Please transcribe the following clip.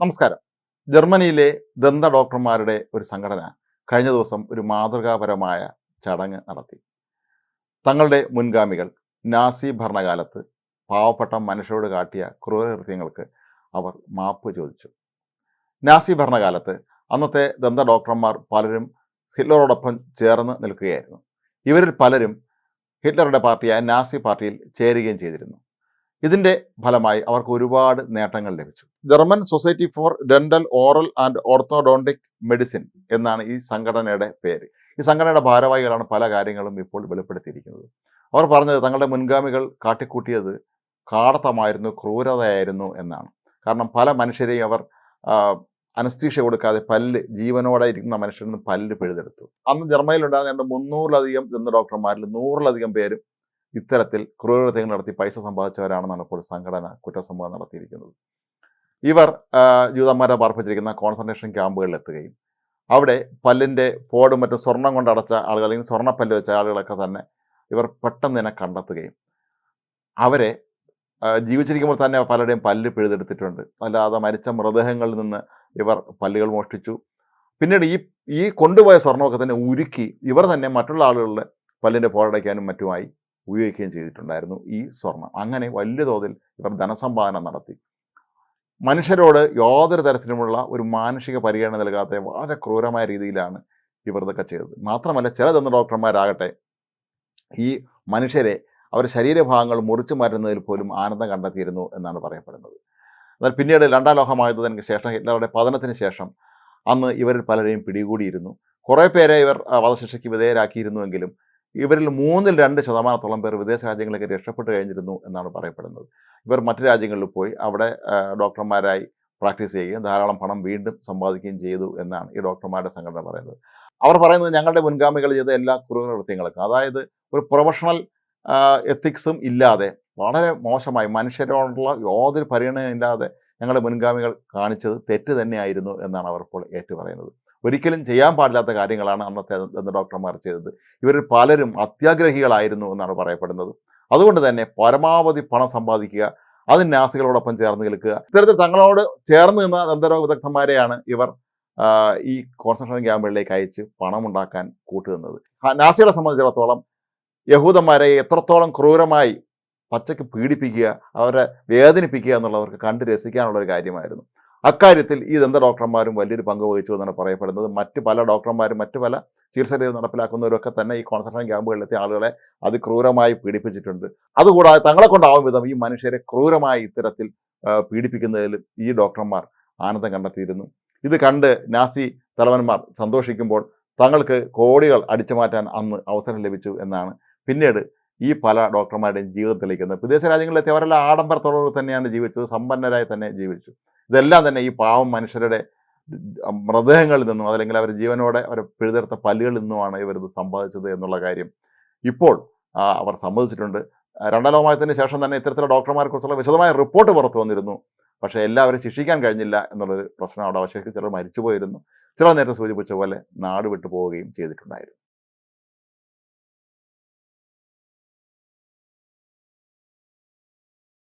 നമസ്കാരം. ജർമ്മനിയിലെ ദന്ത ഡോക്ടർമാരുടെ ഒരു സംഘടന കഴിഞ്ഞ ദിവസം ഒരു മാതൃകാപരമായ ചടങ്ങ് നടത്തി. തങ്ങളുടെ മുൻഗാമികൾ നാസി ഭരണകാലത്ത് പാവപ്പെട്ട മനുഷ്യരോട് കാട്ടിയ ക്രൂരകൃത്യങ്ങൾക്ക് അവർ മാപ്പ് ചോദിച്ചു. നാസി ഭരണകാലത്ത് അന്നത്തെ ദന്ത ഡോക്ടർമാർ പലരും ഹിറ്റ്ലറോടൊപ്പം ചേർന്ന് നിൽക്കുകയായിരുന്നു. ഇവരിൽ പലരും ഹിറ്റ്ലറുടെ പാർട്ടിയായ നാസി പാർട്ടിയിൽ ചേരുകയും ചെയ്തിരുന്നു. ഇതിന്റെ ഫലമായി അവർക്ക് ഒരുപാട് നേട്ടങ്ങൾ ലഭിച്ചു. German society for dental oral and orthodontic medicine എന്നാണ് ഈ സംഘടനയുടെ പേര്. ഈ സംഘടനയുടെ ഭാരവാഹികളാണ് പല കാര്യങ്ങളും ഇപ്പോൾ വെളിപ്പെടുത്തിയിരിക്കുന്നത്. അവർ പറഞ്ഞത് തങ്ങളുടെ മുൻഗാമികൾ കാട്ടിക്കൂട്ടിയത് കാടത്തമായിരുന്നു ക്രൂരതയായിരുന്നു എന്നാണ്. കാരണം പല മനുഷ്യരെയും അവർ അനസ്തീഷ്യ കൊടുക്കാതെ പല്ല് ജീവനോടെ ഇരിക്കുന്ന മനുഷ്യരിൽ നിന്ന് പല്ല് പിഴുതെടുത്തു. അന്ന് ജർമ്മനിയിലുണ്ടായിരുന്ന മുന്നൂറിലധികം ദന്ത ഡോക്ടർമാരിൽ നൂറിലധികം പേരും ഇത്തരത്തിൽ ക്രൂരതകൾ നടത്തി പൈസ സമ്പാദിച്ചവരാണെന്നാണ് ഇപ്പോൾ സംഘടന കുറ്റസമ്മതം നടത്തിയിരിക്കുന്നത്. ഇവർ ജൂതന്മാരെ പാർപ്പിച്ചിരിക്കുന്ന കോൺസെൻട്രേഷൻ ക്യാമ്പുകളിൽ എത്തുകയും അവിടെ പല്ലിന്റെ പോടും മറ്റും സ്വർണം കൊണ്ടടച്ച ആളുകൾ അല്ലെങ്കിൽ സ്വർണപ്പല്ല് വെച്ച ആളുകളൊക്കെ തന്നെ ഇവർ പെട്ടെന്ന് തന്നെ കണ്ടെത്തുകയും അവരെ ജീവിച്ചിരിക്കുമ്പോൾ തന്നെ പലരുടെയും പല്ല് പിഴുതെടുത്തിട്ടുണ്ട്. അല്ലാതെ മരിച്ച മൃതദേഹങ്ങളിൽ നിന്ന് ഇവർ പല്ലുകൾ മോഷ്ടിച്ചു. പിന്നീട് ഈ ഈ കൊണ്ടുപോയ സ്വർണമൊക്കെ തന്നെ ഉരുക്കി ഇവർ തന്നെ മറ്റുള്ള ആളുകളുടെ പല്ലിന്റെ പോടടയ്ക്കാനും മറ്റുമായി ഉപയോഗിക്കുകയും ചെയ്തിട്ടുണ്ടായിരുന്നു ഈ സ്വർണം അങ്ങനെ വലിയ തോതിൽ ഇവർ ധനസമ്പാദനം നടത്തി. മനുഷ്യരോട് യാതൊരു തരത്തിലുമുള്ള ഒരു മാനുഷിക പരിഗണന നൽകാത്ത വളരെ ക്രൂരമായ രീതിയിലാണ് ഇവർ ഇതൊക്കെ ചെയ്തത്. മാത്രമല്ല ചില ദന്ത ഡോക്ടർമാരാകട്ടെ ഈ മനുഷ്യരെ അവരുടെ ശരീരഭാഗങ്ങൾ മുറിച്ചു മാറ്റുന്നതിൽ പോലും ആനന്ദം കണ്ടെത്തിയിരുന്നു എന്നാണ് പറയപ്പെടുന്നത്. എന്നാൽ പിന്നീട് രണ്ടാം ലോകമായതിനു ശേഷം ഹിറ്റ്ലറുടെ പതനത്തിന് ശേഷം അന്ന് ഇവരിൽ പലരെയും പിടികൂടിയിരുന്നു. കുറേ പേരെ ഇവർ വധശിക്ഷയ്ക്ക് വിധേയരാക്കിയിരുന്നുവെങ്കിലും ഇവരിൽ മൂന്നിൽ രണ്ട് ശതമാനത്തോളം പേർ വിദേശ രാജ്യങ്ങളിലേക്ക് രക്ഷപ്പെട്ട് കഴിഞ്ഞിരുന്നു എന്നാണ് പറയപ്പെടുന്നത്. ഇവർ മറ്റു രാജ്യങ്ങളിൽ പോയി അവിടെ ഡോക്ടർമാരായി പ്രാക്ടീസ് ചെയ്യുകയും ധാരാളം പണം വീണ്ടും സമ്പാദിക്കുകയും ചെയ്തു എന്നാണ് ഈ ഡോക്ടർമാരുടെ സംഘടന പറയുന്നത്. അവർ പറയുന്നത് ഞങ്ങളുടെ മുൻഗാമികൾ ചെയ്ത എല്ലാ ക്രൂരകൃത്യങ്ങൾക്കും അതായത് ഒരു പ്രൊഫഷണൽ എത്തിക്സും ഇല്ലാതെ വളരെ മോശമായി മനുഷ്യരോടുള്ള യാതൊരു പരിഗണനയും ഇല്ലാതെ ഞങ്ങളുടെ മുൻഗാമികൾ കാണിച്ചത് തെറ്റ് തന്നെയായിരുന്നു എന്നാണ് അവർ ഇപ്പോൾ ഏറ്റുപറയുന്നത്. ഒരിക്കലും ചെയ്യാൻ പാടില്ലാത്ത കാര്യങ്ങളാണ് അന്നത്തെ ദന്ത ഡോക്ടർമാർ ചെയ്തത്. ഇവരിൽ പലരും അത്യാഗ്രഹികളായിരുന്നു എന്നാണ് പറയപ്പെടുന്നത്. അതുകൊണ്ട് തന്നെ പരമാവധി പണം സമ്പാദിക്കുക അത് നാസികളോടൊപ്പം ചേർന്ന് നിൽക്കുക. ഇത്തരത്തിൽ തങ്ങളോട് ചേർന്ന് നിന്ന ദന്തരോഗ വിദഗ്ധന്മാരെയാണ് ഇവർ ഈ കോൺസെൻട്രേഷൻ ക്യാമ്പുകളിലേക്ക് അയച്ച് പണമുണ്ടാക്കാൻ കൂട്ടുനിന്നത്. നാസികളെ സംബന്ധിച്ചിടത്തോളം യഹൂദന്മാരെ എത്രത്തോളം ക്രൂരമായി പച്ചയ്ക്ക് പീഡിപ്പിക്കുക അവരെ വേദനിപ്പിക്കുക എന്നുള്ളവർക്ക് കണ്ട് രസിക്കാനുള്ള ഒരു കാര്യമായിരുന്നു. അക്കാര്യത്തിൽ ഈ ദന്ത ഡോക്ടർമാരും വലിയൊരു പങ്ക് വഹിച്ചു എന്നാണ് പറയപ്പെടുന്നത്. മറ്റ് പല ഡോക്ടർമാരും മറ്റ് പല ചികിത്സ രീതി നടപ്പിലാക്കുന്നവരൊക്കെ തന്നെ ഈ കോൺസെൻട്രേഷൻ ക്യാമ്പുകളിലെത്തിയ ആളുകളെ അത് ക്രൂരമായി പീഡിപ്പിച്ചിട്ടുണ്ട്. അതുകൂടാതെ തങ്ങളെ കൊണ്ടാവും വിധം ഈ മനുഷ്യരെ ക്രൂരമായി ഇത്തരത്തിൽ പീഡിപ്പിക്കുന്നതിൽ ഈ ഡോക്ടർമാർ ആനന്ദം കണ്ടെത്തിയിരുന്നു. ഇത് കണ്ട് നാസി തലവന്മാർ സന്തോഷിക്കുമ്പോൾ തങ്ങൾക്ക് കോടികൾ അടിച്ചു മാറ്റാൻ അന്ന് അവസരം ലഭിച്ചു എന്നാണ് പിന്നീട് ഈ പല ഡോക്ടർമാരുടെയും ജീവിതത്തിലേക്ക് വിദേശ രാജ്യങ്ങളിലെത്തി അവരെല്ലാം ആഡംബരത്തോടെ തന്നെയാണ് ജീവിച്ചത് സമ്പന്നരായി തന്നെ ജീവിച്ചു. ഇതെല്ലാം തന്നെ ഈ പാവം മനുഷ്യരുടെ മൃതദേഹങ്ങളിൽ നിന്നും അതല്ലെങ്കിൽ അവർ ജീവനോടെ അവരെ പിഴുതെടുത്ത പല്ലുകളിൽ നിന്നുമാണ് ഇവരിത് സമ്പാദിച്ചത് എന്നുള്ള കാര്യം. ഇപ്പോൾ അവർ സമ്മതിച്ചിട്ടുണ്ട്. രണ്ടാം ലോകമായതിനു ശേഷം തന്നെ ഇത്തരത്തിലുള്ള ഡോക്ടർമാരെ കുറിച്ചുള്ള വിശദമായ റിപ്പോർട്ട് പുറത്തു വന്നിരുന്നു. പക്ഷേ എല്ലാവരും ശിക്ഷിക്കാൻ കഴിഞ്ഞില്ല എന്നുള്ളൊരു പ്രശ്നം അവിടെ അവശേഷിച്ച് ചിലർ മരിച്ചുപോയിരുന്നു. ചിലർ നേരത്തെ സൂചിപ്പിച്ച പോലെ നാട് വിട്ടു പോവുകയും ചെയ്തിട്ടുണ്ടായിരുന്നു.